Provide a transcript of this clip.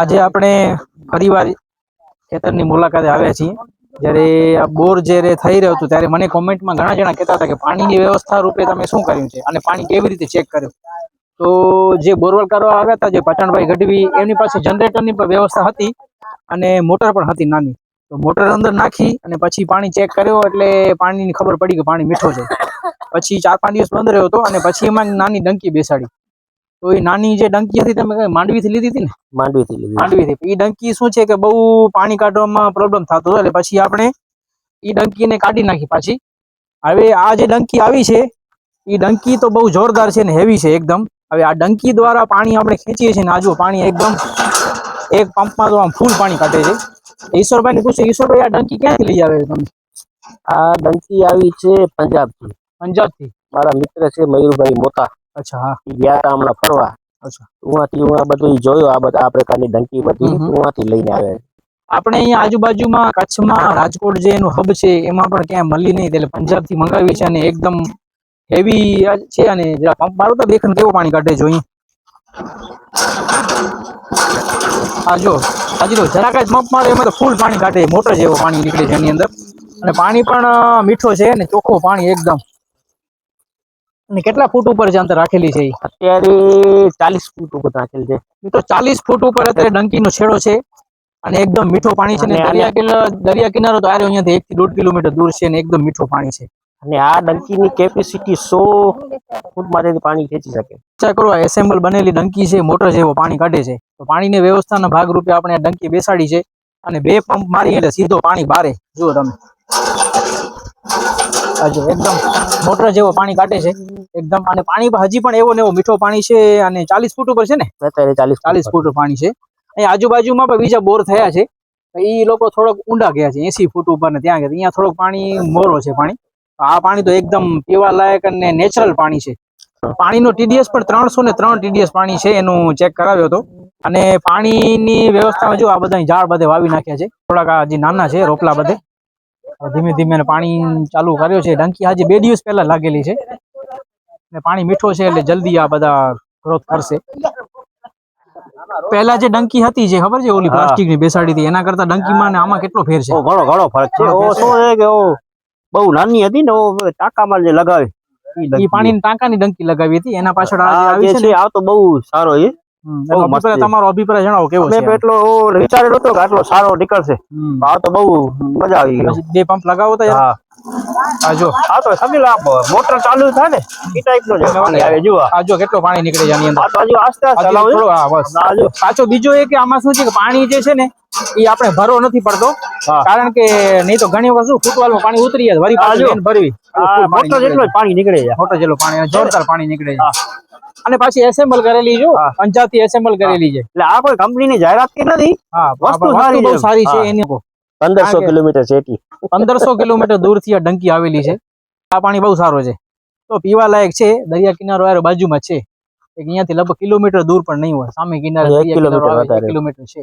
આજે આપણે ફરીવાર ખેતરની મુલાકાતે આવ્યા છીએ. જ્યારે આ બોર જ્યારે થઈ રહ્યો હતું ત્યારે મને કોમેન્ટમાં ઘણા જણા કહેતા હતા કે પાણીની વ્યવસ્થા રૂપે તમે શું કર્યું છે અને પાણી કેવી રીતે ચેક કર્યું? તો જે બોરવેલ કરવા આવ્યા હતા, જે પઠાણભાઈ ગઢવી, એમની પાસે જનરેટરની પણ વ્યવસ્થા હતી અને મોટર પણ હતી નાની. તો મોટર અંદર નાખી અને પછી પાણી ચેક કર્યો એટલે પાણીની ખબર પડી કે પાણી મીઠો છે. પછી ચાર પાંચ દિવસ બંધ રહ્યો હતો અને પછી એમાં નાની ડંકી બેસાડી. તો એ નાની જે ડંકી હતી તમે માંડવી થી લીધી હતી ને? માંડવીથી લીધી. માંડવીથી. એ ડંકી શું છે કે બહુ પાણી કાઢવામાં પ્રોબ્લેમ થતો હતો એટલે પછી આપણે એ ડંકીને કાઢી નાખી પાછી. હવે આ જે ડંકી આવી છે એ ડંકી તો બહુ જોરદાર છે ને હેવી છે એકદમ. હવે આ ડંકી દ્વારા પાણી આપણે ખેંચીએ છીએ ને આજુ પાણી એકદમ એક પંપમાં તો આમ ફૂલ પાણી કાઢે છે. ઈશ્વરભાઈ ને પૂછ્યું ઈશ્વરભાઈ આ ડંકી ક્યાંથી લઈ આવે તમે? આ ડંકી આવી છે પંજાબથી પંજાબથી મારા મિત્ર છે મયુરભાઈ મોતા અચ્છા હા. ગયા હતા હમણાં ફરવા. અચ્છા. હું બધું જોયું આ બધા આ પ્રકારની ડંકી બધી હમ. લઈને આવે આપણે અહીંયા આજુબાજુમાં કચ્છમાં રાજકોટ જે એનું હબ છે એમાં પણ ક્યાંય મળી નહીં. એટલે પંજાબથી મંગાવી છે અને એકદમ હેવી છે અને જરા પંપ મારો તો દેખન કેવું પાણી કાઢે જોઈએ હા જો હજી જો જરાક જ પંપ મારે એમાં તો ફૂલ પાણી કાઢે મોટર જેવો પાણી નીકળે છે એની અંદર. અને પાણી પણ મીઠો છે ને ચોખ્ખો પાણી એકદમ. અને કેટલા ફૂટ ઉપર જે અંતર રાખેલી છે અત્યારે ચાલીસ ફૂટ ઉપર રાખેલી છે. તો ચાલીસ ફૂટ ઉપર અત્યારે ડંકીનો છેડો છે અને એકદમ મીઠો પાણી છે ને દરિયા કિનારો દરિયા કિનારો તો આરે અહીંયાથી એક થી દોઢ કિલોમીટર દૂર છે અને એકદમ મીઠું પાણી છે. અને આ ડંકીની કેપેસિટી સો ફૂટ ફૂટમાંથી પાણી ખેંચી શકે. કરવા કરો એસેમ્બલ બનેલી ડંકી છે મોટર જેવો પાણી કાઢે છે. તો પાણીની વ્યવસ્થાના ભાગરૂપે આપણે આ ડંકી બેસાડી છે અને બે પંપ મારી એટલે સીધો પાણી બારે. જુઓ તમે. આ એકદમ મોટર જેવો પાણી કાઢે છે. એકદમ અને પાણી હજી પણ એવો ને એવો મીઠો પાણી છે અને ચાલીસ ફૂટ ઉપર છે ને? અત્યારે ચાલીસ ચાલીસ ફૂટ પાણી છે. અહીં આજુબાજુમાં પણ બીજા બોર થયા છે. એ લોકો થોડોક ઊંડા ગયા છે એસી ફૂટ ઉપર ને ત્યાં ગયા અહીંયા થોડોક પાણી મોરો છે પાણી. આ પાણી તો એકદમ પીવા લાયક અને નેચરલ પાણી છે. પાણીનો ટીડીએસ પણ ત્રણસો ને ત્રણ ટીડીએસ પાણી છે એનું ચેક કરાવ્યો હતો. અને પાણીની વ્યવસ્થામાં જો આ બધા ઝાડ બધે વાવી નાખ્યા છે. થોડાક આ હજી નાના છે રોપલા બધે. ધીમે ધીમે પાણી ચાલુ કર્યો છે. ડંકી હજી બે દિવસ પહેલા લાગેલી છે. ને પાણી મીઠો છે એટલે જલ્દી આ બધા ગ્રોથ કરશે. પહેલા જે ડંકી હતી જે ખબર છે ઓલી પ્લાસ્ટિકની બેસાડી હતી એના કરતા ડંકીમાં ને આમાં કેટલો ફેર છે? ઓ ઘણો ઘણો ફરક છે. ઓ શું છે. કે ઓ બહુ નાની હતી ને ઓ ટાંકામાં જે લગાવી. ઈ એ ડંકી. પાણીની ટાંકાની ડંકી લગાવી હતી એના પાછળ આ આવી છે આ તો બહુ સારો છે. તમારો અભિપ્રાય જણાવો કેવો છે એટલો વિચારેલો હતો કે આટલો સારો નીકળશે. આ તો બહુ મજા આવી ગઈ. બે પંપ લગાવો તો આ જો. આ તો સમજી લો મોટર ચાલુ થાય ને એ ટાઈપ નો પાણી આવે જુઓ. આ જો કેટલો પાણી નીકળે છે આની અંદર. આ જો આસ્તે આસ્તે ચલાવો થોડો હા બસ. આ જો. પાછો બીજો એ કે આમાં શું છે કે પાણી જે છે ને એ આપણે ભરો નથી પડતો. કારણ કે નહીં તો ઘણી વખત શું ફૂટવાલમાં પાણી ઉતરી જાય વરી પાછું ભરવી. મોટર જેટલું પાણી નીકળે છે. મોટો જેટલો પાણી જોરદાર પાણી નીકળે છે. અને પાછી એસેમ્બલ કરેલી જો થી એસેમ્બલ કરેલી છે. એટલે આ કોઈ કંપનીની જાહેરાત કે નથી. હા વસ્તુ બહુ. સારી છે. એની. પંદરસો કિલોમીટર છે પંદરસો કિલોમીટર દૂરથી આ ડંકી આવેલી છે. આ પાણી બહુ સારો છે. તો પીવા લાયક છે દરિયા કિનારો આરે બાજુમાં છે. અહીંયાથી લગભગ કિલોમીટર દૂર પણ નહીં હોય. સામે કિનારે. કિલોમીટર છે.